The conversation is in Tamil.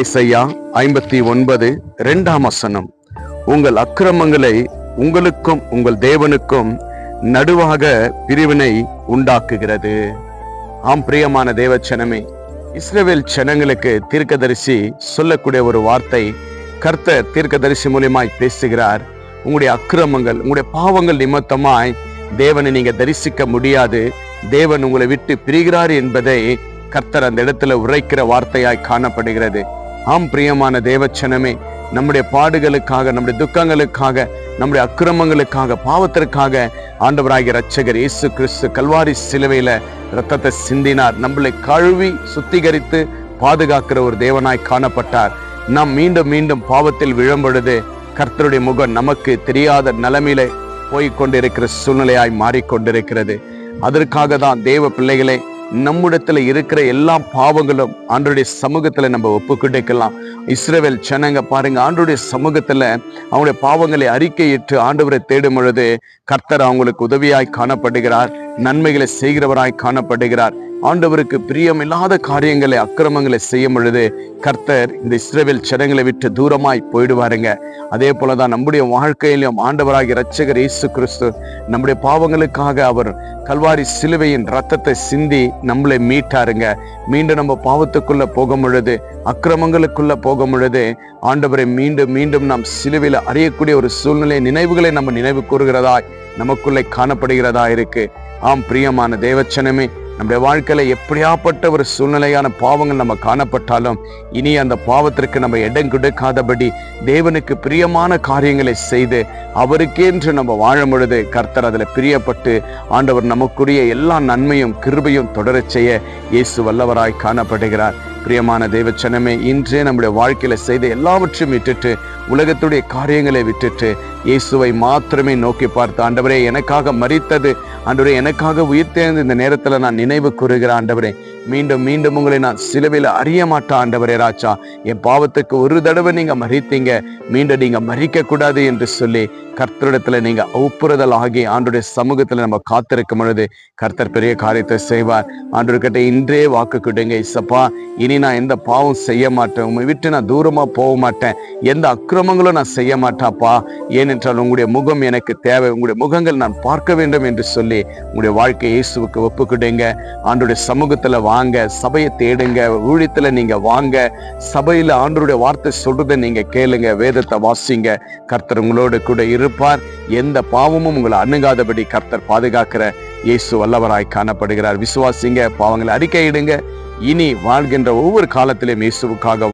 இசையா ஐம்பத்தி ஒன்பது இரண்டாம் வசனம். உங்கள் அக்கிரமங்களை உங்களுக்கும் உங்கள் தேவனுக்கும் நடுவாக பிரிவினை உண்டாக்குகிறது. ஆம் பிரியமான தேவ சனமே இஸ்ரேவேல் சனங்களுக்கு தீர்க்கதரிசி சொல்லக்கூடிய ஒரு வார்த்தை கர்த்தர் தீர்க்கதரிசி மூலியமாய் பேசுகிறார். உங்களுடைய அக்கிரமங்கள் உங்களுடைய பாவங்கள் நிமித்தமாய் தேவனை நீங்க தரிசிக்க முடியாது. தேவன் உங்களை விட்டு பிரிகிறார் என்பதை கர்த்தர் அந்த இடத்துல உரைக்கிற வார்த்தையாய் காணப்படுகிறது. ஆம் பிரியமான தேவச்சனமே நம்முடைய பாடுகளுக்காக நம்முடைய துக்கங்களுக்காக நம்முடைய அக்கிரமங்களுக்காக பாவத்திற்காக ஆண்டவராகிய ரட்சகர் இயேசு கிறிஸ்து கல்வாரி சிலுவையில் ரத்தத்தை சிந்தினார். நம்மளை கழுவி சுத்திகரித்து பாதுகாக்கிற ஒரு தேவனாய் காணப்பட்டார். நாம் மீண்டும் மீண்டும் பாவத்தில் விழும்பொழுது கர்த்தருடைய முகம் நமக்கு தெரியாத நிலைமையில போய்க் கொண்டிருக்கிற சூழ்நிலையாய் மாறிக்கொண்டிருக்கிறது. அதற்காக தான் தேவ பிள்ளைகளை நம்மிடத்துல இருக்கிற எல்லா பாவங்களும் ஆண்டுடைய சமூகத்துல நம்ம ஒப்பு கிடைக்கலாம் இஸ்ரேவேல் ஜனங்க பாருங்க ஆண்டுடைய சமூகத்துல அவங்களுடைய பாவங்களை அறிக்கையிட்டு ஆண்டவரை தேடும் பொழுது கர்த்தர் அவங்களுக்கு உதவியாய் காணப்படுகிறார் நன்மைகளை செய்கிறவராய் காணப்படுகிறார். ஆண்டவருக்கு பிரியமில்லாத காரியங்களை அக்கிரமங்களை செய்யும் பொழுது கர்த்தர் இந்த இஸ்ரவேல் சடங்களை விட்டு தூரமாய் போயிடுவாருங்க. அதே போலதான் நம்முடைய வாழ்க்கையிலும் ஆண்டவராகிய இரட்சகர் இயேசு கிறிஸ்து நம்முடைய பாவங்களுக்காக அவர் கல்வாரி சிலுவையின் ரத்தத்தை சிந்தி நம்மளை மீட்டாருங்க. மீண்டும் நம்ம பாவத்துக்குள்ள போகும் பொழுது அக்கிரமங்களுக்குள்ள போகும் பொழுது ஆண்டவரை மீண்டும் மீண்டும் நாம் சிலுவையில் அறியக்கூடிய ஒரு சூழ்நிலை நினைவுகளை நம்ம நினைவு கூறுகிறதாய் நமக்குள்ளே காணப்படுகிறதா இருக்கு. ஆம் பிரியமான தேவச்சனமே நம்முடைய வாழ்க்கையில எப்படியாப்பட்ட ஒரு சூழ்நிலையான பாவங்கள் நம்ம காணப்பட்டாலும் இனி அந்த பாவத்திற்கு நம்ம இடம் கொடுக்காதபடி தேவனுக்கு பிரியமான காரியங்களை செய்து அவருக்கென்று நம்ம வாழும் பொழுது கர்த்தர் அதுல பிரியப்பட்டு ஆண்டவர் நமக்குரிய எல்லா நன்மையும் கிருபையும் தொடரச் செய்ய இயேசு வல்லவராய் காணப்படுகிறார். பிரியமான தேவச்சனமே இன்றே நம்முடைய வாழ்க்கையில செய்த எல்லாவற்றையும் விட்டுட்டு உலகத்துடைய காரியங்களை விட்டுட்டு இயேசுவை மாத்திரமே நோக்கி பார்த்து ஆண்டவரே எனக்காக மறித்தது ஆண்டவரே எனக்காக உயிர்த்தெழுந்த இந்த நேரத்தில் நான் நினைவு கூறுகிற ஆண்டவரே. மீண்டும் மீண்டும் உங்களை நான் சிலுவையில் அறிய மாட்டேன் ஆண்டவரே ராஜா. என் பாவத்துக்கு ஒரு தடவை நீங்க மறித்தீங்க. மீண்டும் நீங்க மறிக்க கூடாது என்று சொல்லி கர்த்தரிடத்தில் நீங்க ஒப்புறுதல் ஆகி ஆண்டுடைய சமூகத்தில் நம்ம காத்திருக்கும் பொழுது கர்த்தர் பெரிய காரியத்தை செய்வார். ஆண்டோர்கிட்ட இன்றே வாக்கு கொடுங்க இசப்பா இனி நான் எந்த பாவம் செய்ய மாட்டேன். உண்மை விட்டு நான் தூரமா போக மாட்டேன். எந்த அக்கிரமங்களும் நான் செய்ய மாட்டாப்பா ஏனென்றால் உங்களுடைய முகம் எனக்கு தேவை. உங்களுடைய முகங்கள் நான் பார்க்க வேண்டும் என்று சொல்லி உங்களுடைய வாழ்க்கை இயேசுவுக்கு ஒப்புக்கிடுங்க. ஆண்டுடைய சமூகத்தில் வாங்க சபையை தேடுங்க ஊழியத்தில் நீங்கள் வாங்க சபையில் ஆண்டருடைய வார்த்தை சொல்றதை நீங்கள் கேளுங்க வேதத்தை வாசிங்க. கர்த்தர் உங்களோடு கூட இருப்பார். எந்த பாவமும் உங்களை அணுகாதபடி கர்த்தர் பாதுகாக்கிற இயேசு வல்லவராய் காணப்படுகிறார். விசுவாசிங்க பாவங்களை அறிக்கையிடுங்க. இனி வாழ்கின்ற ஒவ்வொரு காலத்திலும் இயேசுவுக்காக